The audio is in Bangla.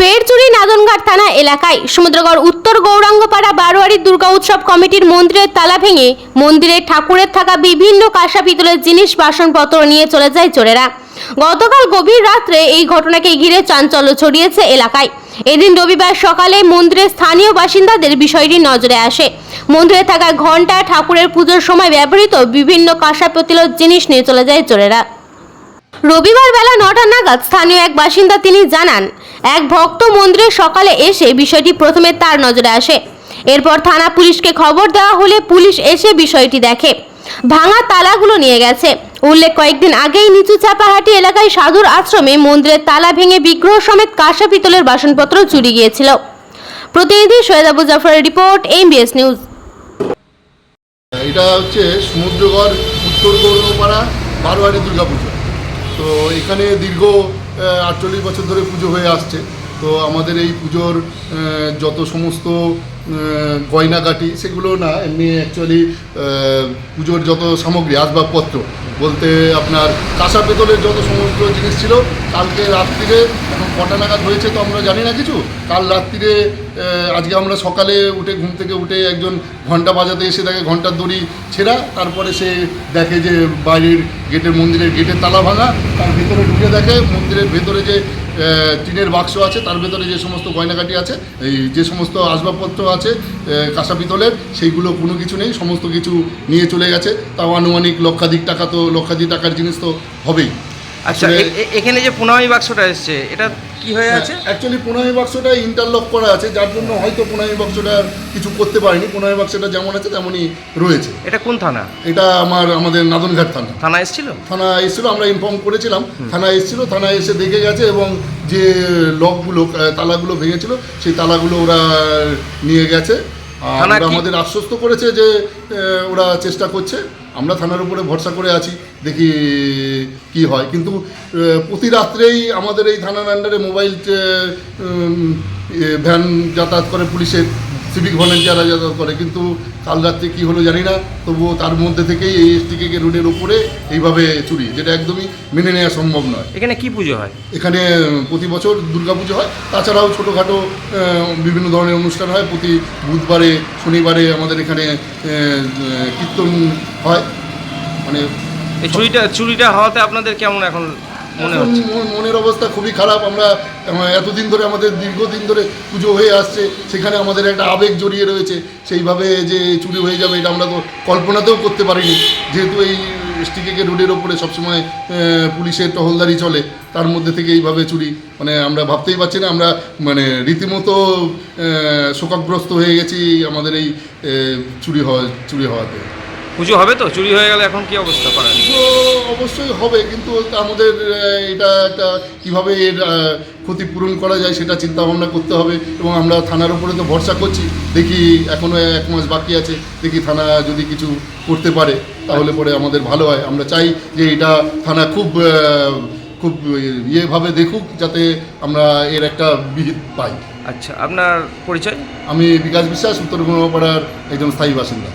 ফের চুরি নাদনঘাট থানা এলাকায় সমুদ্রগড় উত্তর গৌরাঙ্গপাড়া বারোয়ারি দুর্গা উৎসব কমিটির মন্দিরের তালা ভেঙে মন্দিরের ঠাকুরের থাকা বিভিন্ন কাঁসা পিতলের জিনিস বাসনপত্র নিয়ে চলে যায় চোরেরা। গতকাল গভীর রাত্রে এই ঘটনাকে ঘিরে চাঞ্চল্য ছড়িয়েছে এলাকায়। এদিন রবিবার সকালে মন্দিরের স্থানীয় বাসিন্দাদের বিষয়টি নজরে আসে। মন্দিরে থাকা ঘণ্টা ঠাকুরের পুজোর সময় ব্যবহৃত বিভিন্ন কাঁসা পিতলের জিনিস নিয়ে চলে যায় চোরেরা। রবিবার বেলা নটা নাগাদ স্থানীয় এক বাসিন্দা তিনি জানান, এক ভক্ত মন্দিরে সকালে এসে বিষয়টি প্রথমে তার নজরে আসে। এরপর থানা পুলিশকে খবর দেওয়া হলে পুলিশ এসে বিষয়টি দেখে। ভাঙা তালাগুলো নিয়ে গেছে। উল্লেখ, কয়েকদিন আগেই নিচু চাপাহাটি এলাকায় সাধুর আশ্রমে মন্দিরের তালা ভেঙে বিগ্রহ সমেত কাঁসা পিতলের বাসনপত্র চুরি গিয়েছিল। প্রতিনিধি সৈয়দ আবু জাফরের রিপোর্ট, এমবিএস নিউজ। এটা হচ্ছে সমুদ্রগড়, উত্তর গৌরপাড়া বারোয়ারি দুর্গা পুজো তো এখানে দীর্ঘ আটচল্লিশ বছর ধরে পুজো হয়ে আসছে। তো আমাদের এই পুজোর যত সমস্ত আহ, গয়নাগাটি সেগুলো না এমনি অ্যাকচুয়ালি পুজোর যত সামগ্রী আসবাবপত্র বলতে আপনার কাঁসা পেতলের যত সমস্ত জিনিস ছিল কালকে রাত্রিরে এখন কটা নাগাদ হয়েছে তো আমরা জানি না কিছু কাল রাত্রিরে আজকে আমরা সকালে উঠে ঘুম থেকে উঠে একজন ঘণ্টা বাজাতে এসে দেখে ঘণ্টার দড়ি ছেঁড়া তারপরে সে দেখে যে বাইরের গেটের মন্দিরের গেটের তালা ভাঙা তার ভিতরে ঢুকে দেখে মন্দিরের ভেতরে যে টিনের বাক্স আছে, তার ভেতরে যে সমস্ত গয়নাকাটি আছে, এই যে সমস্ত আসবাবপত্র আছে কাঁসা পিতলের, সেইগুলো কোনো কিছু নেই, সমস্ত কিছু নিয়ে চলে গেছে। তাও আনুমানিক লক্ষাধিক টাকা তো, লক্ষাধিক টাকার জিনিস তো হবেই। আচ্ছা এখানে যে পুনামি বাক্সটা এসছে এটা কি হয়ে আছে? অ্যাকচুয়ালি পুনামি বাক্সটা ইন্টারলক করা আছে যার জন্য হয়তো পুনামি বাক্সটা কিছু করতে পারেনি। পুনামি বাক্সটা যেমন আছে তেমনই রয়েছে। এটা কোন থানা? এটা আমার আমাদের নাদনঘাট থানা। থানা এসেছিল? থানা এসেছিল আমরা ইনফর্ম করেছিলাম। থানা এসেছিল থানা এসে দেখে গেছে এবং যে লকগুলো তালাগুলো ভেঙেছিল সেই তালাগুলো ওরা নিয়ে গেছে। আর আমাদের আশ্বস্ত করেছে যে ওরা চেষ্টা করছে। আমরা থানার উপরে ভরসা করে আছি, দেখি কি হয়। কিন্তু প্রতি রাত্রেই আমাদের এই থানার আন্ডারে মোবাইল ভ্যান যাতায়াত করে পুলিশের সিভিক ভলেন্টিয়াররা যাতায়াত করে। কিন্তু কাল রাত্রে কী হলো জানি না তবুও তার মধ্যে থেকেই এই এসটিকে রোডের উপরে এইভাবে চুরি যেটা একদমই মেনে নেওয়া সম্ভব নয়। এখানে কি পুজো হয়? এখানে প্রতি বছর দুর্গা পুজো হয়। তাছাড়াও ছোটোখাটো বিভিন্ন ধরনের অনুষ্ঠান হয়। প্রতি বুধবারে শনিবারে আমাদের এখানে কীর্তন হয়। মানে এই চুরিটা চুরিটা হওয়াতে আপনাদের কেমন এখন মনে হচ্ছে। মনের অবস্থা খুবই খারাপ। আমরা এতদিন ধরে আমাদের দীর্ঘদিন ধরে পুজো হয়ে আসছে, সেখানে আমাদের একটা আবেগ জড়িয়ে রয়েছে, সেইভাবে যে চুরি হয়ে যাবে এটা আমরা তো কল্পনাতেও করতে পারিনি। যেহেতু এই স্টিকে রোডের ওপরে সবসময় পুলিশের টহলদারি চলে, তার মধ্যে থেকে এইভাবে চুরি। মানে আমরা ভাবতেই পারছি না, আমরা মানে রীতিমতো শোকাগ্রস্ত হয়ে গেছি আমাদের এই চুরি হওয়া, চুরি হওয়াতে। পুজো হবে তো? চুরি হয়ে গেলে এখন কি অবস্থা করেন? তো অবশ্যই হবে কিন্তু আমাদের এটা একটা কীভাবে এর ক্ষতিপূরণ করা যায় সেটা চিন্তা ভাবনা করতে হবে এবং আমরা থানার উপরে তো ভরসা করছি। দেখি এখনও এক মাস বাকি আছে দেখি থানা যদি কিছু করতে পারে তাহলে পরে আমাদের ভালো হয়। আমরা চাই যে এটা থানা খুব খুব ইয়েভাবে দেখুক যাতে আমরা এর একটা বিহিত পাই। আচ্ছা আপনার পরিচয়? আমি বিকাশ বিশ্বাস উত্তর গুণপাড়ার একজন স্থায়ী বাসিন্দা।